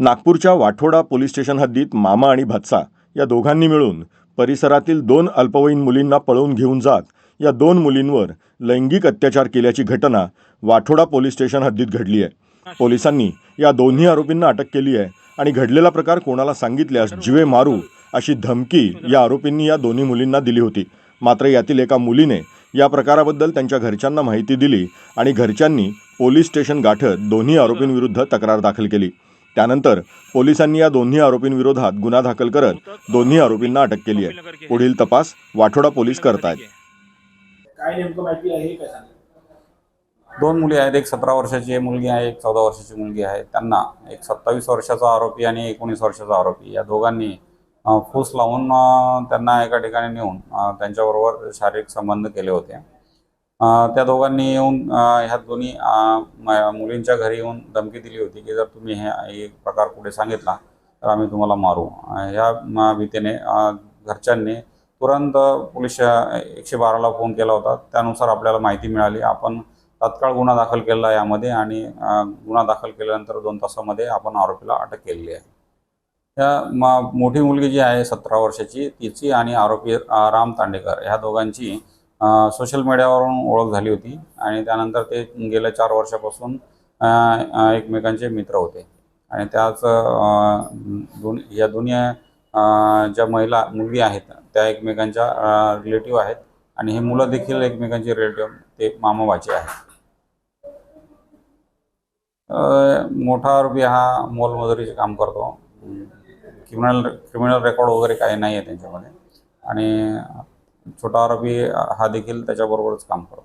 नागपूरच्या Wathoda police station हद्दीत मामा आणि भातसा या दोघांनी मिळून परिसरातील दोन अल्पवयीन मुलींना पळवून घेऊन जात या दोन मुलींवर लैंगिक अत्याचार केल्याची घटना वाठोडा पोलीस स्टेशन हद्दीत घडली आहे. पोलिसांनी या दोन्ही आरोपींना अटक केली आहे आणि घडलेला प्रकार कोणाला सांगितल्यास जिवे मारू अशी धमकी या आरोपींनी या दोन्ही मुलींना दिली होती. मात्र यातील एका मुलीने या प्रकाराबद्दल त्यांच्या घरच्यांना माहिती दिली आणि घरच्यांनी पोलीस स्टेशन गाठत दोन्ही आरोपींविरुद्ध तक्रार दाखल केली. त्यानंतर पोलिसांनी या दोन्ही आरोपींविरोधात गुन्हा दाखल करत दोन्ही आरोपींना अटक केली आहे. पुढील तपास वाठोडा पोलीस करतायत. काय नेमकं माहिती आहे? काय सांगा दोन मुली आहेत. एक सतरा वर्षाची मुलगी आहे एक चौदा वर्षाची मुलगी आहे. त्यांना एक सत्तावीस वर्षाचा आरोपी आणि एकोणीस वर्षाचा आरोपी. या दोघांनी फूस लावून त्यांना एका ठिकाणी नेऊन त्यांच्याबरोबर शारीरिक संबंध केले होते. त्या दोघांनी येऊन ह्या दोन्ही मुलींच्या घरी येऊन धमकी दिली होती की जर तुम्ही हे एक प्रकार पुढे सांगितला तर आम्ही तुम्हाला मारू. ह्या भीतीने घरच्यांनी तुरंत पोलीस एकशे बाराला फोन केला होता. त्यानुसार आपल्याला माहिती मिळाली. आपण तात्काळ गुन्हा दाखल केला आहे यामध्ये आणि गुन्हा दाखल केल्यानंतर दोन तासामध्ये आपण आरोपीला अटक केलेली आहे. त्या म मोठी मुलगी जी आहे सतरा वर्षाची तिची आणि आरोपी राम तांडेकर ह्या दोघांची सोशल मीडियावरून ओळख झाली होती आणि त्यानंतर ते गेल्या चार वर्षापासून एकमेकांचे मित्र होते. आणि त्याच दोन या दोन्ही ज्या महिला मुलगी आहेत त्या एकमेकांच्या रिलेटिव्ह आहेत आणि हे मुलं देखील एकमेकांचे रिलेटिव्ह ते मामाबाचे आहेत. मोठा आरोपी हा मोलमजुरीचे काम करतो. क्रिमिनल क्रिमिनल रेकॉर्ड वगैरे काही नाही आहे त्यांच्यामध्ये. आणि छोटा आरोपी हा देखील त्याच्याबरोबरच काम करतो